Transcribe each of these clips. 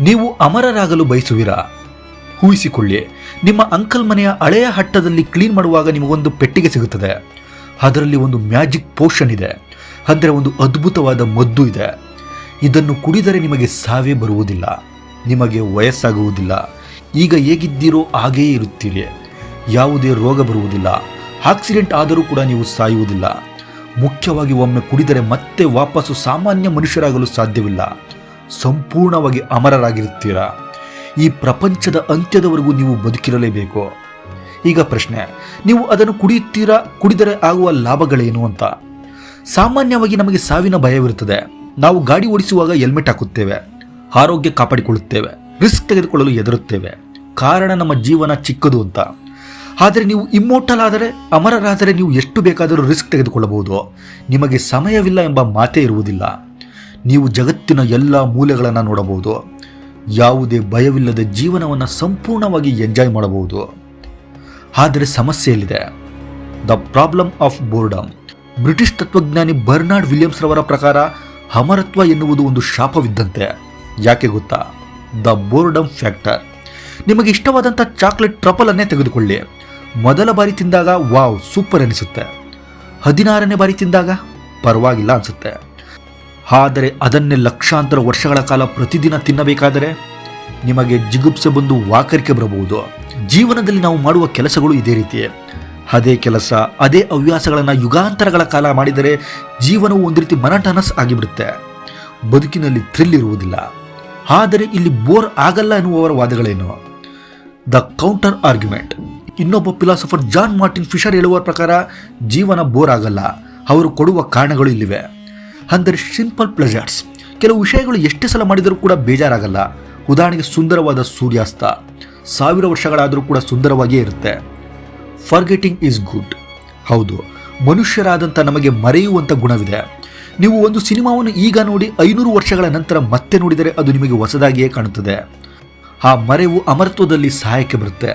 ನೀವು ಅಮರರಾಗಲು ಬಯಸುವಿರಾ? ಊಹಿಸಿಕೊಳ್ಳಿ, ನಿಮ್ಮ ಅಂಕಲ್ ಮನೆಯ ಹಳೆಯ ಹಟ್ಟದಲ್ಲಿ ಕ್ಲೀನ್ ಮಾಡುವಾಗ ನಿಮಗೊಂದು ಪೆಟ್ಟಿಗೆ ಸಿಗುತ್ತದೆ. ಅದರಲ್ಲಿ ಒಂದು ಮ್ಯಾಜಿಕ್ ಪೋಷನ್ ಇದೆ. ಅಂದರೆ ಒಂದು ಅದ್ಭುತವಾದ ಮದ್ದು ಇದೆ. ಇದನ್ನು ಕುಡಿದರೆ ನಿಮಗೆ ಸಾವೇ ಬರುವುದಿಲ್ಲ. ನಿಮಗೆ ವಯಸ್ಸಾಗುವುದಿಲ್ಲ. ಈಗ ಹೇಗಿದ್ದೀರೋ ಹಾಗೆಯೇ ಇರುತ್ತೀರಿ. ಯಾವುದೇ ರೋಗ ಬರುವುದಿಲ್ಲ. ಆಕ್ಸಿಡೆಂಟ್ ಆದರೂ ಕೂಡ ನೀವು ಸಾಯುವುದಿಲ್ಲ. ಮುಖ್ಯವಾಗಿ ಒಮ್ಮೆ ಕುಡಿದರೆ ಮತ್ತೆ ವಾಪಸ್ಸು ಸಾಮಾನ್ಯ ಮನುಷ್ಯರಾಗಲು ಸಾಧ್ಯವಿಲ್ಲ. ಸಂಪೂರ್ಣವಾಗಿ ಅಮರರಾಗಿರುತ್ತೀರಾ? ಈ ಪ್ರಪಂಚದ ಅಂತ್ಯದವರೆಗೂ ನೀವು ಬದುಕಿರಲೇಬೇಕು. ಈಗ ಪ್ರಶ್ನೆ, ನೀವು ಅದನ್ನು ಕುಡಿಯುತ್ತೀರಾ? ಕುಡಿದರೆ ಆಗುವ ಲಾಭಗಳೇನು ಅಂತ? ಸಾಮಾನ್ಯವಾಗಿ ನಮಗೆ ಸಾವಿನ ಭಯವಿರುತ್ತದೆ. ನಾವು ಗಾಡಿ ಓಡಿಸುವಾಗ ಹೆಲ್ಮೆಟ್ ಹಾಕುತ್ತೇವೆ. ಆರೋಗ್ಯ ಕಾಪಾಡಿಕೊಳ್ಳುತ್ತೇವೆ. ರಿಸ್ಕ್ ತೆಗೆದುಕೊಳ್ಳಲು ಹೆದರುತ್ತೇವೆ. ಕಾರಣ ನಮ್ಮ ಜೀವನ ಚಿಕ್ಕದು ಅಂತ. ಆದರೆ ನೀವು ಇಮ್ಮೋಟಲ್ ಆದರೆ, ಅಮರರಾದರೆ ನೀವು ಎಷ್ಟು ಬೇಕಾದರೂ ರಿಸ್ಕ್ ತೆಗೆದುಕೊಳ್ಳಬಹುದು. ನಿಮಗೆ ಸಮಯವಿಲ್ಲ ಎಂಬ ಮಾತೇ ಇರುವುದಿಲ್ಲ. ನೀವು ಜಗತ್ತಿನ ಎಲ್ಲ ಮೂಲೆಗಳನ್ನು ನೋಡಬಹುದು. ಯಾವುದೇ ಭಯವಿಲ್ಲದ ಜೀವನವನ್ನು ಸಂಪೂರ್ಣವಾಗಿ ಎಂಜಾಯ್ ಮಾಡಬಹುದು. ಆದರೆ ಸಮಸ್ಯೆಯಲ್ಲಿದೆ. The problem of boredom. British ತತ್ವಜ್ಞಾನಿ Bernard Williams ರವರ ಪ್ರಕಾರ ಅಮರತ್ವ ಎನ್ನುವುದು ಒಂದು ಶಾಪವಿದ್ದಂತೆ. ಯಾಕೆ ಗೊತ್ತಾ? The boredom factor. ನಿಮಗೆ ಇಷ್ಟವಾದಂಥ ಚಾಕ್ಲೇಟ್ ಟ್ರಪಲನ್ನೇ ತೆಗೆದುಕೊಳ್ಳಿ. ಮೊದಲ ಬಾರಿ ತಿಂದಾಗ ವಾವ್ ಸೂಪರ್ ಅನಿಸುತ್ತೆ. ಹದಿನಾರನೇ ಬಾರಿ ತಿಂದಾಗ ಪರವಾಗಿಲ್ಲ ಅನಿಸುತ್ತೆ. ಆದರೆ ಅದನ್ನೇ ಲಕ್ಷಾಂತರ ವರ್ಷಗಳ ಕಾಲ ಪ್ರತಿದಿನ ತಿನ್ನಬೇಕಾದರೆ ನಿಮಗೆ ಜಿಗುಪ್ಸೆ ಬಂದು ವಾಕರಿಕೆ ಬರಬಹುದು. ಜೀವನದಲ್ಲಿ ನಾವು ಮಾಡುವ ಕೆಲಸಗಳು ಇದೇ ರೀತಿ. ಅದೇ ಕೆಲಸ, ಅದೇ ಹವ್ಯಾಸಗಳನ್ನು ಯುಗಾಂತರಗಳ ಕಾಲ ಮಾಡಿದರೆ ಜೀವನವು ಒಂದು ರೀತಿ ಮನಟನಸ್ ಆಗಿಬಿಡುತ್ತೆ. ಬದುಕಿನಲ್ಲಿ ಥ್ರಿಲ್ ಇರುವುದಿಲ್ಲ. ಆದರೆ ಇಲ್ಲಿ ಬೋರ್ ಆಗಲ್ಲ ಎನ್ನುವವರ ವಾದಗಳೇನು? ದ ಕೌಂಟರ್ ಆರ್ಗ್ಯುಮೆಂಟ್ ಇನ್ನೊಬ್ಬ ಫಿಲಾಸಫರ್ ಜಾನ್ ಮಾರ್ಟಿನ್ ಫಿಶರ್ ಹೇಳುವ ಪ್ರಕಾರ ಜೀವನ ಬೋರ್ ಆಗಲ್ಲ. ಅವರು ಕೊಡುವ ಕಾರಣಗಳು ಇಲ್ಲಿವೆ. ಅಂದರೆ ಸಿಂಪಲ್ ಪ್ಲೆಜರ್ಸ್ ಕೆಲವು ವಿಷಯಗಳು ಎಷ್ಟೇ ಸಲ ಮಾಡಿದರೂ ಕೂಡ ಬೇಜಾರಾಗಲ್ಲ. ಉದಾಹರಣೆಗೆ ಸುಂದರವಾದ ಸೂರ್ಯಾಸ್ತ. ಸಾವಿರ ವರ್ಷಗಳಾದರೂ ಕೂಡ ಸುಂದರವಾಗಿಯೇ ಇರುತ್ತೆ. ಫರ್ಗೆಟಿಂಗ್ ಈಸ್ ಗುಡ್ ಹೌದು, ಮನುಷ್ಯರಾದಂಥ ನಮಗೆ ಮರೆಯುವಂಥ ಗುಣವಿದೆ. ನೀವು ಒಂದು ಸಿನಿಮಾವನ್ನು ಈಗ ನೋಡಿ ಐನೂರು ವರ್ಷಗಳ ನಂತರ ಮತ್ತೆ ನೋಡಿದರೆ ಅದು ನಿಮಗೆ ಹೊಸದಾಗಿಯೇ ಕಾಣುತ್ತದೆ. ಆ ಮರೆವು ಅಮರತ್ವದಲ್ಲಿ ಸಹಾಯಕ್ಕೆ ಬರುತ್ತೆ.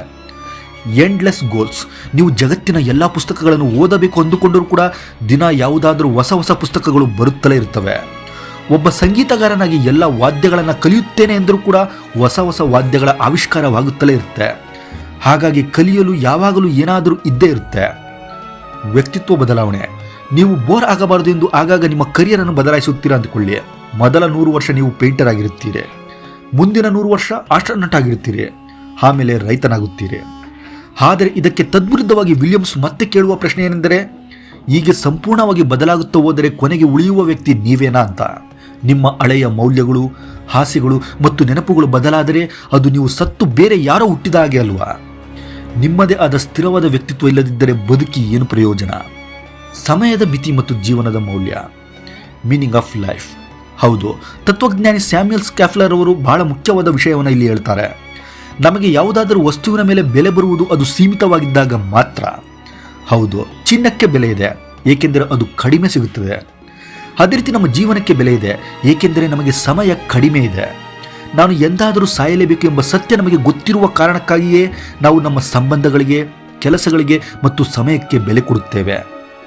ಎಂಡ್ಲೆಸ್ ಗೋಲ್ಸ್ ನೀವು ಜಗತ್ತಿನ ಎಲ್ಲ ಪುಸ್ತಕಗಳನ್ನು ಓದಬೇಕು ಅಂದುಕೊಂಡರೂ ಕೂಡ ದಿನ ಯಾವುದಾದರೂ ಹೊಸ ಹೊಸ ಪುಸ್ತಕಗಳು ಬರುತ್ತಲೇ ಇರ್ತವೆ ಒಬ್ಬ ಸಂಗೀತಗಾರನಾಗಿ ಎಲ್ಲ ವಾದ್ಯಗಳನ್ನು ಕಲಿಯುತ್ತೇನೆ ಎಂದರೂ ಕೂಡ ಹೊಸ ಹೊಸ ವಾದ್ಯಗಳ ಆವಿಷ್ಕಾರವಾಗುತ್ತಲೇ ಇರುತ್ತೆ. ಹಾಗಾಗಿ ಕಲಿಯಲು ಯಾವಾಗಲೂ ಏನಾದರೂ ಇದ್ದೇ ಇರುತ್ತೆ. ವ್ಯಕ್ತಿತ್ವ ಬದಲಾವಣೆ. ನೀವು ಬೋರ್ ಆಗಬಾರದು ಎಂದು ಆಗಾಗ ನಿಮ್ಮ ಕರಿಯರನ್ನು ಬದಲಾಯಿಸುತ್ತೀರಾ ಅಂದುಕೊಳ್ಳಿ. ಮೊದಲ ನೂರು ವರ್ಷ ನೀವು ಪೇಂಟರ್ ಆಗಿರುತ್ತೀರಿ. ಮುಂದಿನ ನೂರು ವರ್ಷ ಆಸ್ಟ್ರನಟ್ ಆಗಿರುತ್ತೀರಿ. ಆಮೇಲೆ ರೈತನಾಗುತ್ತೀರಿ. ಆದರೆ ಇದಕ್ಕೆ ತದ್ವಿರುದ್ಧವಾಗಿ ವಿಲಿಯಮ್ಸ್ ಮತ್ತೆ ಕೇಳುವ ಪ್ರಶ್ನೆ ಏನೆಂದರೆ, ಹೀಗೆ ಸಂಪೂರ್ಣವಾಗಿ ಬದಲಾಗುತ್ತಾ ಹೋದರೆ ಕೊನೆಗೆ ಉಳಿಯುವ ವ್ಯಕ್ತಿ ನೀವೇನಾ ಅಂತ. ನಿಮ್ಮ ಹಳೆಯ ಮೌಲ್ಯಗಳು ಹಾಸ್ಯಗಳು ಮತ್ತು ನೆನಪುಗಳು ಬದಲಾದರೆ ಅದು ನೀವು ಸತ್ತು ಬೇರೆ ಯಾರೋ ಹುಟ್ಟಿದ ಹಾಗೆ ಅಲ್ವಾ? ನಿಮ್ಮದೇ ಆದ ಸ್ಥಿರವಾದ ವ್ಯಕ್ತಿತ್ವ ಇಲ್ಲದಿದ್ದರೆ ಬದುಕಿ ಏನು ಪ್ರಯೋಜನ? ಸಮಯದ ಮಿತಿ ಮತ್ತು ಜೀವನದ ಮೌಲ್ಯ. Meaning of life. ಹೌದು, ತತ್ವಜ್ಞಾನಿ ಸ್ಯಾಮ್ಯಲ್ ಸ್ಕ್ಯಾಫ್ಲರ್ ಅವರು ಬಹಳ ಮುಖ್ಯವಾದ ವಿಷಯವನ್ನು ಇಲ್ಲಿ ಹೇಳ್ತಾರೆ. ನಮಗೆ ಯಾವುದಾದರೂ ವಸ್ತುವಿನ ಮೇಲೆ ಬೆಲೆ ಬರುವುದು ಅದು ಸೀಮಿತವಾಗಿದ್ದಾಗ ಮಾತ್ರ. ಹೌದು, ಚಿನ್ನಕ್ಕೆ ಬೆಲೆ ಇದೆ, ಏಕೆಂದರೆ ಅದು ಕಡಿಮೆ ಸಿಗುತ್ತದೆ. ಅದೇ ರೀತಿ ನಮ್ಮ ಜೀವನಕ್ಕೆ ಬೆಲೆ ಇದೆ, ಏಕೆಂದರೆ ನಮಗೆ ಸಮಯ ಕಡಿಮೆ ಇದೆ. ನಾನು ಎಂದಾದರೂ ಸಾಯಲೇಬೇಕು ಎಂಬ ಸತ್ಯ ನಮಗೆ ಗೊತ್ತಿರುವ ಕಾರಣಕ್ಕಾಗಿಯೇ ನಾವು ನಮ್ಮ ಸಂಬಂಧಗಳಿಗೆ, ಕೆಲಸಗಳಿಗೆ ಮತ್ತು ಸಮಯಕ್ಕೆ ಬೆಲೆ ಕೊಡುತ್ತೇವೆ.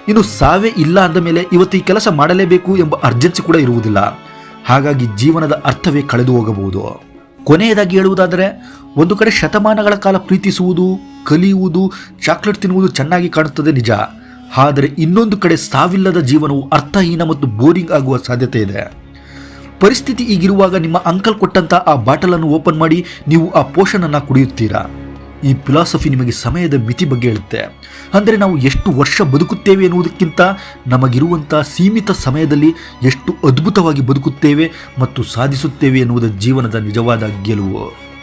ಇನ್ನು ಸಾವೇ ಇಲ್ಲ ಅಂದ ಮೇಲೆ ಇವತ್ತು ಈ ಕೆಲಸ ಮಾಡಲೇಬೇಕು ಎಂಬ ಅರ್ಜೆನ್ಸಿ ಕೂಡ ಇರುವುದಿಲ್ಲ. ಹಾಗಾಗಿ ಜೀವನದ ಅರ್ಥವೇ ಕಳೆದು ಹೋಗಬಹುದು. ಕೊನೆಯದಾಗಿ ಹೇಳುವುದಾದರೆ, ಒಂದು ಕಡೆ ಶತಮಾನಗಳ ಕಾಲ ಪ್ರೀತಿಸುವುದು, ಕಲಿಯುವುದು, ಚಾಕ್ಲೇಟ್ ತಿನ್ನುವುದು ಚೆನ್ನಾಗಿ ಕಾಣುತ್ತದೆ ನಿಜ. ಆದರೆ ಇನ್ನೊಂದು ಕಡೆ ಸಾವಿಲ್ಲದ ಜೀವನವು ಅರ್ಥಹೀನ ಮತ್ತು ಬೋರಿಂಗ್ ಆಗುವ ಸಾಧ್ಯತೆ ಇದೆ. ಪರಿಸ್ಥಿತಿ ಈಗಿರುವಾಗ ನಿಮ್ಮ ಅಂಕಲ್ ಕೊಟ್ಟಂತ ಆ ಬಾಟಲನ್ನು ಓಪನ್ ಮಾಡಿ ನೀವು ಆ ಪೋಷನನ್ನು ಕುಡಿಯುತ್ತೀರಾ? ಈ ಫಿಲಾಸಫಿ ನಿಮಗೆ ಸಮಯದ ಮಿತಿ ಬಗ್ಗೆ ಹೇಳುತ್ತೆ. ಅಂದರೆ ನಾವು ಎಷ್ಟು ವರ್ಷ ಬದುಕುತ್ತೇವೆ ಎನ್ನುವುದಕ್ಕಿಂತ ನಮಗಿರುವಂಥ ಸೀಮಿತ ಸಮಯದಲ್ಲಿ ಎಷ್ಟು ಅದ್ಭುತವಾಗಿ ಬದುಕುತ್ತೇವೆ ಮತ್ತು ಸಾಧಿಸುತ್ತೇವೆ ಎನ್ನುವುದು ಜೀವನದ ನಿಜವಾದ ಗೆಲುವು